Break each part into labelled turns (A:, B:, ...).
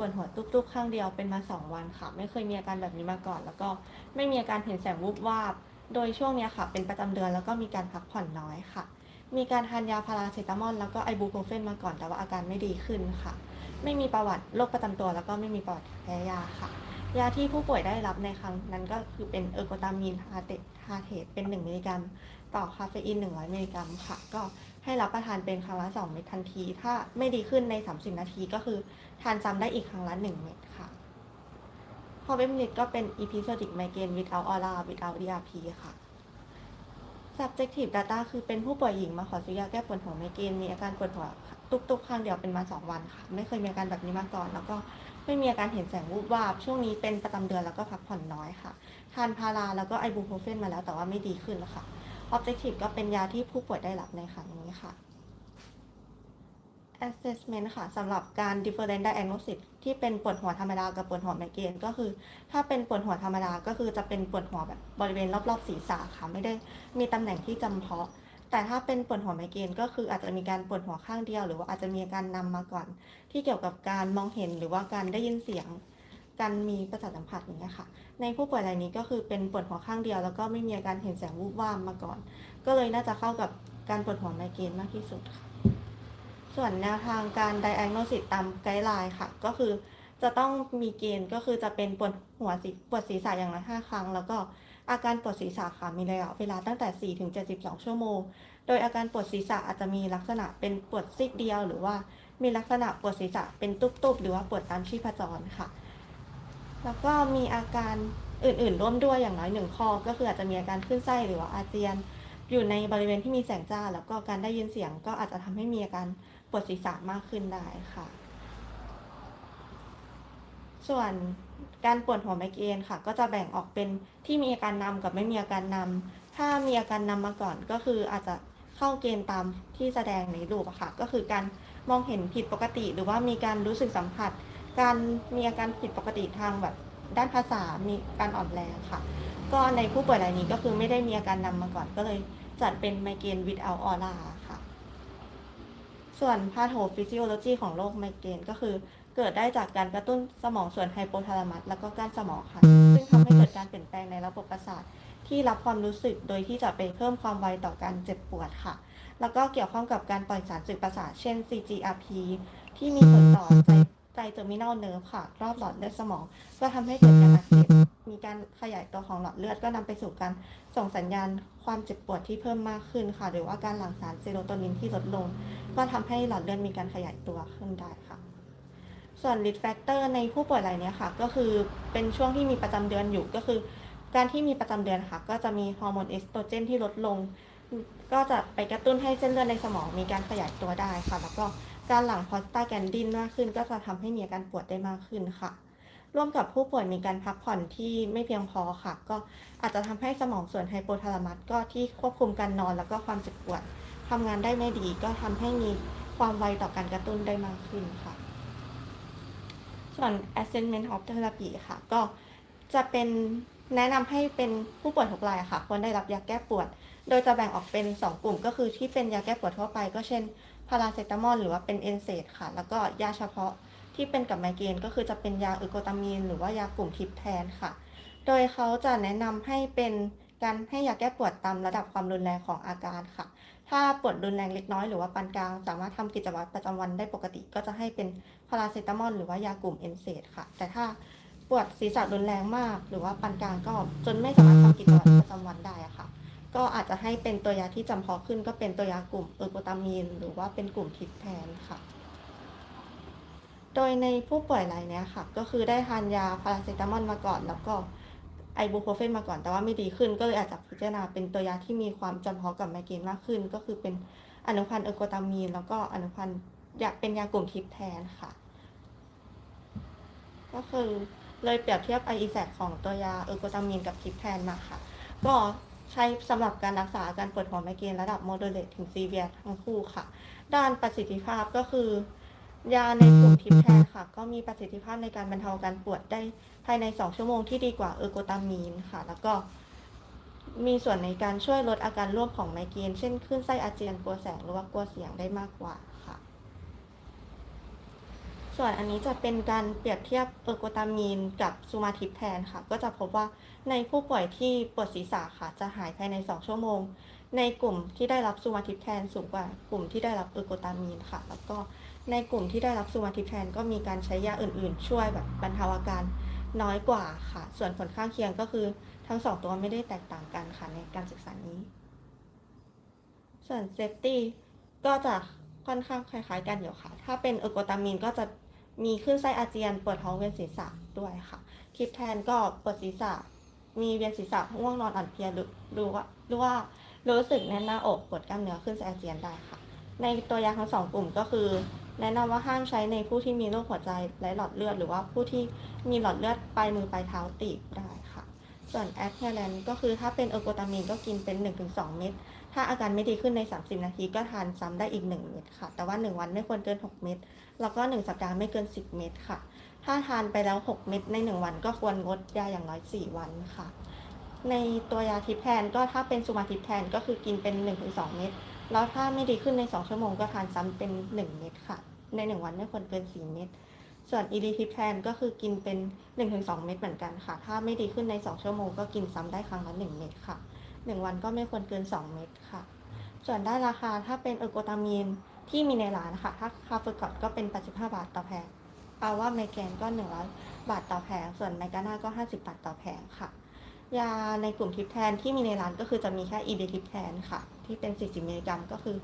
A: ปวดหัวตุ๊บๆข้างเดียวเป็นมาสองวันค่ะ ไม่เคยมีอาการแบบนี้มาก่อน แล้วก็ไม่มีอาการเห็นแสงวูบวาบ โดยช่วงนี้ค่ะ เป็นประจำเดือนแล้วก็มีการพักผ่อนน้อยค่ะ มีการทานยาพาราเซตามอลแล้วก็ไอบูโปรเฟนมาก่อนแต่ว่าอาการไม่ดีขึ้นค่ะ ไม่มีประวัติโรคประจำตัว แล้วก็ไม่มีประวัติแพ้ยาค่ะ ยาที่ผู้ป่วยได้รับในครั้งนั้นก็คือเป็นเออร์โกตามีนฮาเตฮาเทตเป็น 1 มิลลิกรัม ต่อคาเฟอีน 100 มิลลิกรัมค่ะ ก็ ให้รับประทานเป็นครั้งละ2เม็ดทันที ถ้าไม่ดีขึ้นใน 30 นาทีก็คือทานซ้ำได้อีกครั้งละ 1 เม็ดค่ะพอเบมลิดก็เป็น episodic migraine without aura without DRP ค่ะ subjective data คือเป็นผู้ป่วยหญิงมาขอซื้อยาแก้ปวดหัวไมเกรนมีอาการปวดหัวตุกๆข้างเดียวเป็นมา 2 วันค่ะ ไม่เคยมีอาการแบบนี้มาก่อน แล้วก็ไม่มีอาการเห็นแสงวูบวาบ ช่วงนี้เป็นประจำเดือนแล้วก็พักผ่อนน้อยค่ะ ทานพาราแล้วก็ไอบูโพรเฟนมาแล้วแต่ว่าไม่ดีขึ้นแล้วค่ะ objective ก็เป็นยาที่ผู้ป่วยได้รับในครั้งนี้ค่ะ assessment ค่ะสำหรับการ different diagnosis ที่เป็นปวดหัวธรรมดากับปวดหัวไมเกรนก็คือ ถ้าเป็นปวดหัวธรรมดาก็คือจะเป็นปวดหัวแบบบริเวณรอบๆศีรษะค่ะไม่ได้มีตำแหน่งที่จำเพาะ แต่ถ้าเป็นปวดหัวไมเกรนก็คืออาจจะมีการปวดหัวข้างเดียว หรือว่าอาจจะมีการนำมาก่อน ที่เกี่ยวกับการมองเห็นหรือว่าการได้ยินเสียง การมีประสาทสัมผัสอย่างเงี้ยค่ะ ในผู้ป่วยรายนี้ก็คือเป็นปวดหัวข้างเดียว แล้วก็ไม่มีอาการเห็นแสงวูบวามมาก่อน ก็เลยน่าจะเข้ากับการปวดหัวไมเกรนมากที่สุดค่ะ ส่วนแนวทางการ diagnosis ตามไกด์ไลน์ค่ะ ก็คือจะต้องมีเกณฑ์ก็คือจะเป็นปวดหัวศีปวดศีรษะอย่างน้อย5ครั้ง แล้วก็อาการปวดศีรษะค่ะมีระยะเวลาตั้งแต่ 4 ถึง 72 ชั่วโมง โดยอาการปวดศีรษะอาจจะมีลักษณะเป็นปวดซีกเดียว หรือว่ามีลักษณะปวดศีรษะเป็นตุบๆ หรือว่าปวดตามชีพจรค่ะ แล้วก็มีอาการอื่นๆ ร่วมด้วยอย่างน้อยหนึ่งข้อ ก็คืออาจจะมีอาการขึ้นไส้หรือว่าอาเจียน อยู่ในบริเวณที่มีแสงจ้า แล้วก็การได้ยินเสียงก็อาจจะทำให้มีอาการปวดศีรษะมากขึ้นได้ค่ะ ส่วนการปวดหัวไมเกรนค่ะ ก็จะแบ่งออกเป็นที่มีอาการนำกับไม่มีอาการนำถ้ามีอาการนำมาก่อนก็คืออาจจะเข้าเกณฑ์ตามที่แสดงในรูปอะค่ะ ก็คือการมองเห็นผิดปกติ หรือว่ามีการรู้สึกสัมผัส การมีอาการผิดปกติทางแบบด้านภาษา มีการอ่อนแรงค่ะ ก็ในผู้ป่วยรายนี้ก็คือไม่ได้มีอาการนำมาก่อนก็เลยจัดเป็นไมเกรน without aura ค่ะ ส่วนพาโธฟิสิโอโลจีของโรคไมเกรนก็คือเกิดได้จากการกระตุ้นสมองส่วนไฮโปทาลามัสแล้วก็ก้านสมองค่ะ ซึ่งทำให้เกิดการเปลี่ยนแปลงในระบบประสาทที่รับความรู้สึกโดยที่จะไปเพิ่มความไวต่อการเจ็บปวดค่ะ แล้วก็เกี่ยวข้องกับการปล่อยสารสื่อประสาทเช่น CGRP ที่มีผลต่อใจ ใจเจอร์มิน a ลเนิร์ฟค่ะ รอบหลอดเลือดสมองก็ทำให้เกิดการอักเสบมีการขยายตัวของหลอดเลือดก็นำไปสู่การส่งสัญญาณความเจ็บปวดที่เพิ่มมากขึ้นค่ะ หรือว่าการหลั่งสารเซโรโทนินที่ลดลง ก็ทำให้หลอดเลือดมีการขยายตัวขึ้นได้ค่ะ ส่วน risk factor ในผู้ป่วยรายนี้ค่ะ ก็คือเป็นช่วงที่มีประจำเดือนอยู่ก็คือ การที่มีประจำเดือนค่ะ ก็จะมีฮอร์โมนเอสโตรเจนที่ลดลงก็จะไปกระตุ้นให้เส้นเลือดในสมองมีการขยายตัวได้ค่ะ แล้วก็ การหลั่งพอสตาแกนดินมากขึ้น ก็จะทำให้มีอาการปวดได้มากขึ้นค่ะ ร่วมกับผู้ป่วยมีการพักผ่อนที่ไม่เพียงพอค่ะ ก็อาจจะทำให้สมองส่วนไฮโปทาลามัสก็ที่ควบคุมการนอนแล้วก็ความเจ็บปวดทำงานได้ไม่ดี ก็ทำให้มีความไวต่อการกระตุ้นได้มากขึ้นค่ะ ส่วน assessment of therapy ค่ะ ก็จะเป็นแนะนำให้เป็นผู้ป่วยทุกรายค่ะ ควรได้รับยาแก้ปวด โดยจะแบ่งออกเป็น 2 กลุ่มก็คือที่เป็นยาแก้ปวดทั่วไป ก็เช่น พาราเซตามอลหรือว่าเป็นเอนเซดค่ะ แล้วก็ยาเฉพาะที่เป็นกับไมเกรนก็คือจะเป็นยาเออโกตามีน หรือว่ายากลุ่มทิปแทนค่ะ โดยเขาจะแนะนำให้เป็นการให้ยาแก้ปวดตามระดับความรุนแรงของอาการค่ะ ถ้าปวดรุนแรงเล็กน้อยหรือว่าปานกลาง สามารถทำกิจวัตรประจำวันได้ปกติ ก็จะให้เป็นพาราเซตามอลหรือว่ายากลุ่มเอนเซดค่ะ แต่ถ้าปวดศีรษะรุนแรงมาก หรือว่าปานกลางก็จนไม่สามารถทำกิจวัตรประจำวันได้ค่ะ ก็อาจจะให้เป็นตัวยาที่จำเพาะขึ้นก็เป็นตัวยากลุ่มเออร์โกตามีน หรือว่าเป็นกลุ่มทิปแทนค่ะ โดยในผู้ป่วยรายนี้ค่ะ ก็คือได้ทานยาพาราเซตามอลมาก่อน แล้วก็ไอบูโพรเฟนมาก่อนแต่ว่าไม่ดีขึ้น ก็เลยอาจจะพิจารณาเป็นตัวยาที่มีความจำเพาะกับไมเกรนมากขึ้น ก็คือเป็นอนุพันธ์เออร์โกตามีน แล้วก็อนุพันธ์ยาเป็นยากลุ่มทิปแทนค่ะ ก็คือเลยเปรียบเทียบไออีแของตัวยาเออร์โกตามีนกับทิปแทนมาค่ะ ก็ ใช้สำหรับการรักษาอาการปวดหัวไมเกรนระดับ moderate ถึง severe ทั้งคู่ค่ะ ด้านประสิทธิภาพก็คือยาในกลุ่มทิปแทนค่ะ ก็มีประสิทธิภาพในการบรรเทาการปวดได้ภายใน 2 ชั่วโมงที่ดีกว่าเออร์โกตามีนค่ะ แล้วก็มีส่วนในการช่วยลดอาการร่วมของไมเกรนเช่นคลื่นไส้อาเจียนกลัวแสงหรือว่ากลัวเสียงได้มากกว่า ส่วนอันนี้จะเป็นการเปรียบเทียบเออร์โกตามีนกับซูมาทิปแทนค่ะ ก็จะพบว่าในผู้ป่วยที่ปวดศีรษะค่ะจะหายภายใน 2 ชั่วโมง ในกลุ่มที่ได้รับซูมาทิปแทนสูงกว่ากลุ่มที่ได้รับเออร์โกตามีนค่ะ แล้วก็ในกลุ่มที่ได้รับซูมาทิปแทนก็มีการใช้ยาอื่นๆ ช่วยแบบบรรเทาอาการน้อยกว่าค่ะ ส่วนผลข้างเคียงก็คือทั้งสองตัวไม่ได้แตกต่างกันค่ะในการศึกษานี้ ส่วนเซฟตี้ก็จะค่อนข้างคล้ายๆกันอยู่ค่ะ ถ้าเป็นเออร์โกตามีนก็จะ มีขึ้นไส้อาเจียนปวดท้องเวียนศีรษะด้วยค่ะคลิปแทนก็ปวดศีรษะ มีเวียนศีรษะง่วงนอนอ่อนเพลียดูว่าดูว่ารู้สึกแน่นหน้าอกปวดกล้ามเนื้อขึ้นไส้อาเจียนได้ค่ะ ในตัวยาทั้งสองกลุ่มก็คือ แนะนำว่าห้ามใช้ในผู้ที่มีโรคหัวใจและหลอดเลือด หรือว่าผู้ที่มีหลอดเลือดปลายมือปลายเท้าตีบได้ค่ะ ส่วนแอคเทเลนก็คือถ้าเป็นเออร์โกตามีนก็กินเป็น 1-2 เม็ด ถ้าอาการไม่ดีขึ้นใน 30 นาทีก็ทานซ้ำได้อีก 1 เม็ดค่ะ แต่ว่า 1 วันไม่ควรเกิน 6 เม็ด แล้วก็ 1 สัปดาห์ไม่เกิน 10 เม็ดค่ะ ถ้าทานไปแล้ว 6 เม็ดใน 1 วันก็ควรงดยาอย่างน้อย 4 วันค่ะ ในตัวยาทิปแทนก็ถ้าเป็นซูมาทิปแทนก็คือกินเป็น 1-2 เม็ด แล้วถ้าไม่ดีขึ้นใน 2 ชั่วโมงก็ทานซ้ำเป็น 1 เม็ดค่ะ ใน 1 วันไม่ควรเกิน 4 เม็ด ส่วนอีดีทิแทนก็คือกินเป็น 1-2 เม็ดเหมือนกันค่ะ ถ้าไม่ดีขึ้นใน 2 ชั่วโมงก็กินซ้ำได้ครั้งละ1เม็ดค่ะ 1 วันก็ไม่ควรเกิน 2 เม็ดค่ะ ส่วนได้ราคาถ้าเป็นเออร์โกตามีนที่มีในร้านค่ะ ถ้าคาเฟกอดก็เป็น 85 บาทต่อแผงเอาว่าไมแกนก็ 100 บาทต่อแผง ส่วนไมกาน่าก็ 50 บาทต่อแผงค่ะ ยาในกลุ่มทิปแทนที่มีในร้านก็คือจะมีแค่อีเดทิปแทนค่ะ ที่เป็น 40 มิลลิกรัมก็คือ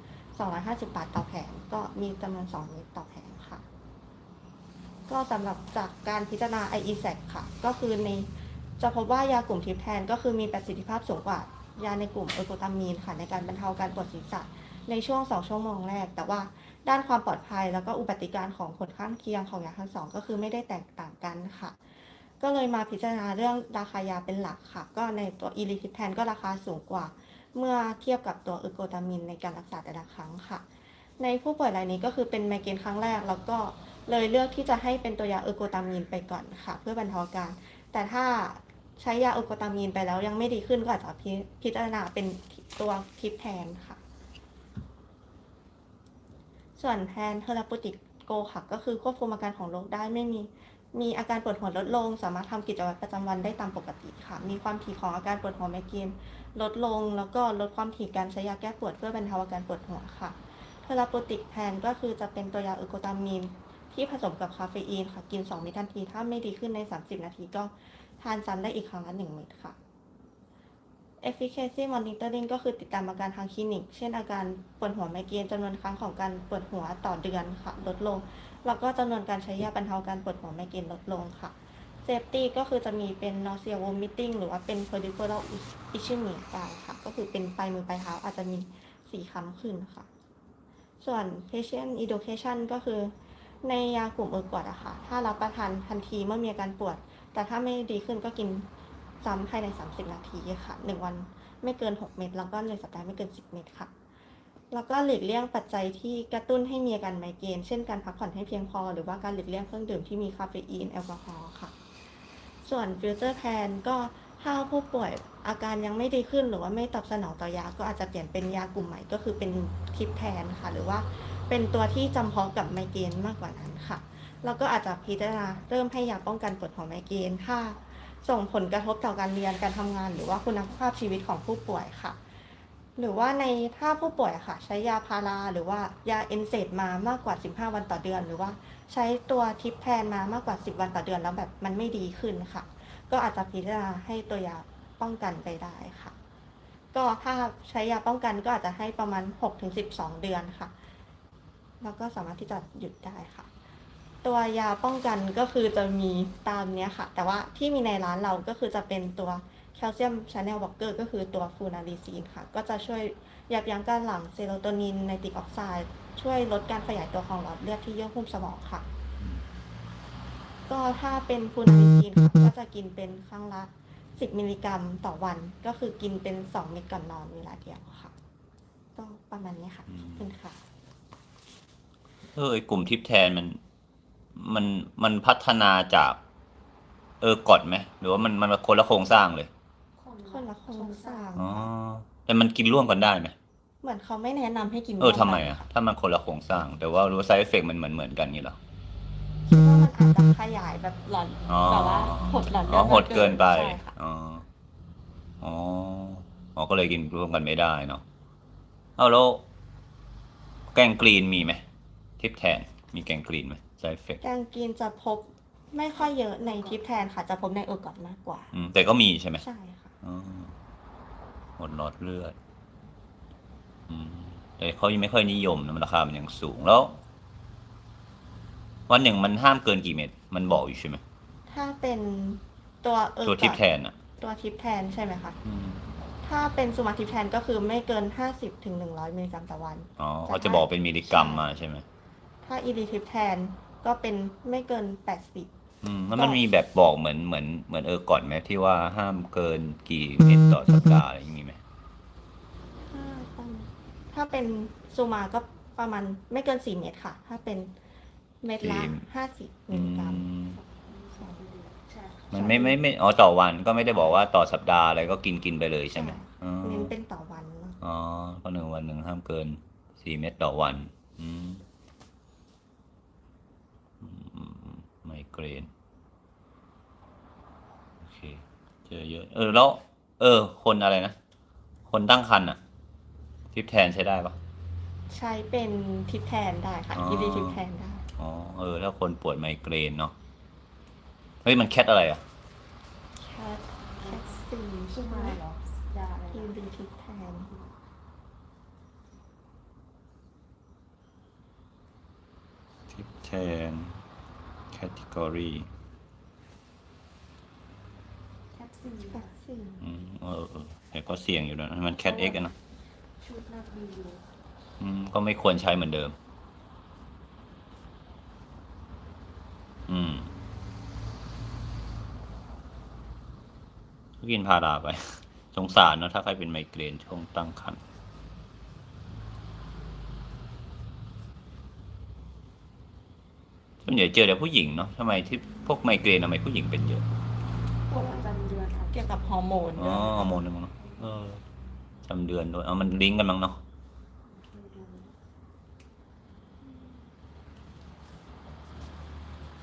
A: 250 บาทต่อแผง ก็มีจำนวน 2 เม็ดต่อแผงค่ะ ก็สำหรับจากการพิจารณา IESAC ค่ะ ก็คือในจะพบว่ายากลุ่มทิปแทนก็คือมีประสิทธิภาพสูงกว่ายาในกลุ่มเอโกตามีนค่ะ ในการบรรเทาการปวดศีรษะในช่วง 2 ชั่วโมงแรก แต่ว่าด้านความปลอดภัยแล้วก็อุบัติการของผลข้างเคียงของยาทั้งสองก็คือไม่ได้แตกต่างกันค่ะ ก็เลยมาพิจารณาเรื่องราคายาเป็นหลักค่ะ ก็ในตัวอีลิทิปแทนก็ราคาสูงกว่า เมื่อเทียบกับตัวเอโกตามินในการรักษาแต่ละครั้งค่ะ ในผู้ป่วยรายนี้ก็คือเป็นไมเกรนครั้งแรกแล้วก็ เลยเลือกที่จะให้เป็นตัวยาเออร์โกตามีนไปก่อนค่ะ เพื่อบรรเทาอาการ แต่ถ้าใช้ยาเออร์โกตามีนไปแล้วยังไม่ดีขึ้นก็อาจจะพิพิจารณาเป็นตัวทิปแทนค่ะ ส่วนแพนเทอราปูติกโกค่ะก็คือควบคุมอาการของโรคได้ไม่มีมีอาการปวดหัวลดลง สามารถทำกิจวัตรประจำวันได้ตามปกติค่ะ มีความถี่ของอาการปวดหัวไมเกรนลดลง แล้วก็ลดความถี่การใช้ยาแก้ปวดเพื่อบรรเทาอาการปวดหัวค่ะเทอราปูติกแพนก็คือจะเป็นตัวยาเออโกตามีน ที่ผสมกับคาเฟอีนค่ะ กิน 2 เม็ดทันที ถ้าไม่ดีขึ้นใน 30 นาทีก็ทานซ้ำได้อีกครั้งละ 1 เม็ดค่ะ efficacy monitoring ก็คือติดตามอาการทางคลินิก เช่นอาการปวดหัวไมเกรนจำนวนครั้งของการปวดหัวต่อเดือนค่ะ ลดลง แล้วก็จำนวนการใช้ยาบรรเทาการปวดหัวไมเกรนลดลงค่ะ safety ก็คือจะมีเป็น nausea vomiting หรือว่าเป็น peripheral ischemia ได้ค่ะ ก็คือเป็นปลายมือปลายเท้าอาจจะมีสีคล้ำขึ้นค่ะ ส่วน patient education ก็คือ ในยากลุ่มเออร์กอดอะค่ะ ถ้ารับประทานทันทีเมื่อมีอาการปวด แต่ถ้าไม่ดีขึ้นก็กินซ้ำภายใน 30 นาทีค่ะ 1 วันไม่เกิน 6 เม็ดแล้วก็1สัปดาห์ไม่เกิน 10 เม็ดค่ะ แล้วก็หลีกเลี่ยงปัจจัยที่กระตุ้นให้มีอาการไมเกรนเช่นการพักผ่อนให้เพียงพอ หรือว่าการหลีกเลี่ยงเครื่องดื่มที่มีคาเฟอีนแอลกอฮอล์ค่ะ ส่วนฟิลเตอร์แพนก็ถ้าผู้ป่วยอาการยังไม่ดีขึ้นหรือว่าไม่ตอบสนองต่อยา ก็อาจจะเปลี่ยนเป็นยากลุ่มใหม่ก็คือเป็นทิปแทนค่ะ หรือว่า เป็นตัวที่จำเพาะกับไมเกรนมากกว่านั้นค่ะ แล้วก็อาจจะพิจารณาเริ่มให้ยาป้องกันปวดหัวไมเกรนถ้าส่งผลกระทบต่อการเรียนการทำงาน หรือว่าคุณภาพชีวิตของผู้ป่วยค่ะ หรือว่าในถ้าผู้ป่วยค่ะ ใช้ยาพาราหรือว่ายาเอนเซดมามากกว่า 15 วันต่อเดือน หรือว่าใช้ตัวทิปแพนมามากกว่า 10 วันต่อเดือนแล้วแบบมันไม่ดีขึ้นค่ะ ก็อาจจะพิจารณาให้ตัวยาป้องกันไปได้ค่ะ ก็ถ้าใช้ยาป้องกันก็อาจจะให้ประมาณ 6-12 เดือนค่ะ แล้วก็สามารถที่จะหยุดได้ค่ะ ตัวยาป้องกันก็คือจะมีตามเนี้ยค่ะ แต่ว่าที่มีในร้านเราก็คือจะเป็นตัวแคลเซียมชาแนลบล็อกเกอร์ก็คือตัวฟูนาริซีนค่ะ ก็จะช่วยยับยั้งการหลั่งเซโรโทนินไนตริกออกไซด์ช่วยลดการขยายตัวของหลอดเลือดที่เยื่อหุ้มสมองค่ะ ก็ถ้าเป็นฟูนาริซีนค่ะก็จะกินเป็นครั้งละ 10 มิลลิกรัมต่อวัน ก็คือกินเป็น 2 เม็ดก่อนนอนเวลาเดียวค่ะ ก็ประมาณนี้ค่ะขอบคุณค่ะ
B: เออไอกลุ่มทิปแทนมันมันมันพัฒนาจาก เออกอดไหมหรือว่ามันมันคนละโครงสร้างเลย
A: คนละโครงสร้าง
B: อ๋อแต่มันกินร่วมกันได้ไหม
A: เหมือนเขาไม่แนะนำให้กิน
B: เออ
A: ร่ว
B: ทำไม
A: กัน
B: อะ
A: ค่
B: ถ้ามันคนละโครงสร้าง แต่ว่ารู้ไซเอฟเฟกมันเหมือนเหมือนกันนี่เหรอ
A: คิอาจจะขยายแบบหลอด
B: อ๋อ
A: แบบว่าหดหลอดเลื
B: อ๋
A: อ
B: อ
A: ด
B: หดเกินไป
A: ใช่ค่ะ
B: อ๋ออ๋ออ๋อก็เลยกินร่วมกันไม่ได้เนาะเอาแล้วแกงกรีนมีไหม ทิปแทนมีแกงกรีนไหมไซเฟก
A: แกงกินจะพบไม่ค่อยเยอะในทิปแทนค่ะ จะพบในเออร์กอดมากกว่า
B: อืมแต่ก็มีใช่ไหม
A: ใช่ค่ะ
B: อ๋อหดหลอดเลือด อืมแต่เขายังไม่ค่อยนิยมนะมันราคามันยังสูงแล้ว วันหนึ่งมันห้ามเกินกี่เม็ดมันบอกอยู่ใช่ไหม
A: ถ้าเป็นตัวเออร์
B: ตัว
A: ก
B: ทิป
A: อด
B: แทนอะ
A: ตัวทิปแทนใช่ไหมคะ
B: อืม
A: ถ้าเป็นซูมาทิปแทนก็คือไม่เกิน50ถึง100มิลลิกรัมต่อวัน
B: อ๋อเขาจะบอกเป็นมิลลิกรัมมาใช่ไหม
A: ถ้าอีดีทิปแทนก็เป็นไม่เกิน 80
B: อืมแล้วมันมีแบบบอกเหมือนเหมือนเหมือนเออก่อนไหมที่ว่าห้ามเกินกี่เม็ดต่อสัปดาห์อะไรอย่างนี้ไหม
A: ถ้าเป็นถ้าเป็นซูมาก็ประมาณไม่เกิน 4 เม็ดค่ะ ถ้าเป็นเม็ดละ 50มิลลิกรัม
B: อืม
A: ใช่ค่ะ
B: มันไม่ไม่ไม่อ๋อต่อวันก็ไม่ได้บอกว่าต่อสัปดาห์อะไรก็กินกินไปเลยใช่ไหมอ๋อ
A: เน้นเป็นต่อวันเนอะ
B: อ๋อก็หนึ่งวันหนึ่งห้ามเกินสี่เม็ดต่อวัน อืมอืมไม เกรนโอเคเจอเยอะ เออแล้ว เออ คนอะไรนะ คนตั้งครรภ์อะทิปแทนใช้ได้ปะ
A: ใช้เป็นทิปแทนได้ค่ะ
B: อ๋อ
A: อีดีทิปแทนได้
B: อ๋อเออถ้าคนปวดไมเกรนเนาะเฮ้ยมันแคทอะไรอะ
A: แคทแคทซี
C: ใช่
A: ใช่
C: ไห
A: ไห
C: ม
A: ม
C: เหรอยาอะไร
A: อี
C: นะ
A: ดีทิปแทน
B: ทิปแทน แคตตากรี
C: แคปซีล
A: แคทซี
B: อืมเออเออแต่ก็เสี่ยงอยู่นะมันแคทเอ็กอะเนอะ
C: ชุดนักรีวิว
B: อืมก็ไม่ควรใช้เหมือนเดิม อืมก็กินพาราไป สงสารเนอะถ้าใครเป็นไมเกรนช่วงตั้งครรภ์ ส่วนใหญ่เจอแต่ผู้หญิงเนาะทำไมที่พวกไมเกรนทำไมผู้หญิงเป็นเยอะ
C: ปวดประจำเดือนค่ะ
A: เกี่ยวกับฮอร์โมน
B: อ๋
A: ด้
B: อ
A: วย
B: ฮอร์โมนนึงเนาะเออจำเดือนด้วยเอามันลิงก์กันมั้งเนาะ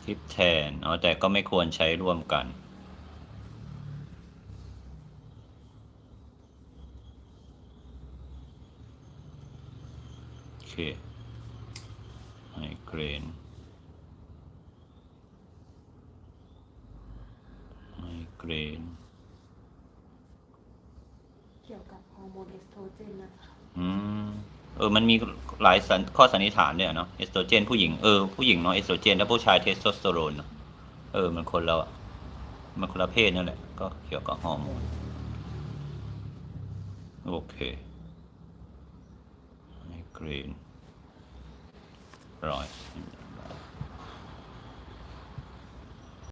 B: ทิปแทนอ๋อแต่ก็ไม่ควรใช้ร่วมกัน โอเคไมเกรนไม เกรน
C: เกี่ยวกับฮอร์โมนเอสโตรเจนนะคะ
B: อืมเออ มันมีหลายสันข้อสันนิษฐานเนี่ยเนาะเอสโตรเจนผู้หญิงเออผู้หญิงเนาะเอสโตรเจน แล้วผู้ชายเทสโทสเตอโรนเนอะเออ มันคนละมันคนละเพศนั่นแหละ ก็เกี่ยวกับฮอร์โมน โอเคไมเกรนร้อย